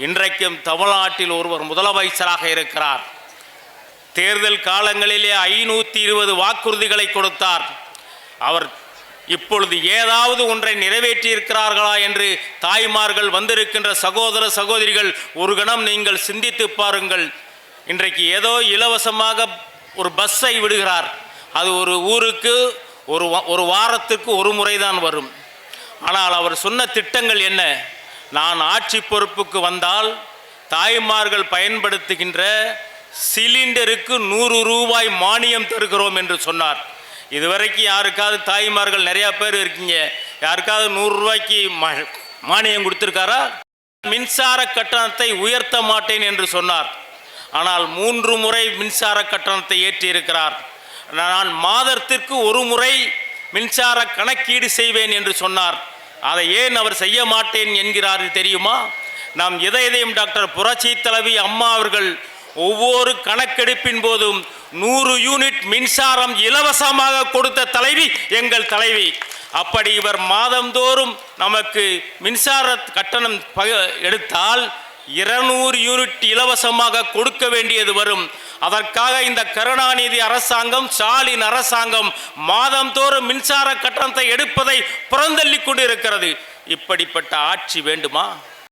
இன்றைக்கும் தமிழ்நாட்டில் ஒருவர் முதலமைச்சராக இருக்கிறார். தேர்தல் காலங்களிலே ஐநூற்றி இருபது வாக்குறுதிகளை கொடுத்தார். அவர் இப்பொழுது ஏதாவது ஒன்றை நிறைவேற்றியிருக்கிறார்களா என்று தாய்மார்கள் வந்திருக்கின்ற சகோதர சகோதரிகள் ஒரு கணம் நீங்கள் சிந்தித்து பாருங்கள். இன்றைக்கு ஏதோ இலவசமாக ஒரு பஸ்ஸை விடுகிறார். அது ஒரு ஊருக்கு ஒரு வா- ஒரு வாரத்துக்கு ஒரு முறைதான் வரும். ஆனால் அவர் சொன்ன திட்டங்கள் என்ன? நான் ஆட்சி பொறுப்புக்கு வந்தால் தாய்மார்கள் பயன்படுத்துகின்ற சிலிண்டருக்கு நூறு ரூபாய் மானியம் தருகிறோம் என்று சொன்னார். இதுவரைக்கும் யாருக்காவது தாய்மார்கள் நிறையா பேர் இருக்கீங்க. யாருக்காவது நூறு ரூபாய்க்கு மானியம் கொடுத்துருக்காரா? மின்சார கட்டணத்தை உயர்த்த மாட்டேன் என்று சொன்னார். ஆனால் மூன்று முறை மின்சார கட்டணத்தை ஏற்றியிருக்கிறார். நான் மாதத்திற்கு ஒரு முறை மின்சார கணக்கீடு செய்வேன் என்று சொன்னார். அதை ஏன் அவர் செய்ய மாட்டேன் என்கிறார் தெரியுமா? நாம் எதை எதையும் டாக்டர் புரட்சி தலைவி அம்மா அவர்கள் ஒவ்வொரு கணக்கெடுப்பின் போதும் நூறு யூனிட் மின்சாரம் இலவசமாக கொடுத்த தலைவி எங்கள் தலைவி. அப்படி இவர் மாதந்தோறும் நமக்கு மின்சார கட்டணம் பக- எடுத்தால் இருநூறு யூனிட் இலவசமாக கொடுக்க வேண்டியது வரும். அதற்காக இந்த கருணாநிதி அரசாங்கம் ஸ்டாலின் அரசாங்கம் மாதந்தோறும் மின்சார கட்டணத்தை எடுப்பதை புறந்தள்ளி கொண்டு இருக்கிறது இப்படிப்பட்ட ஆட்சி வேண்டுமா?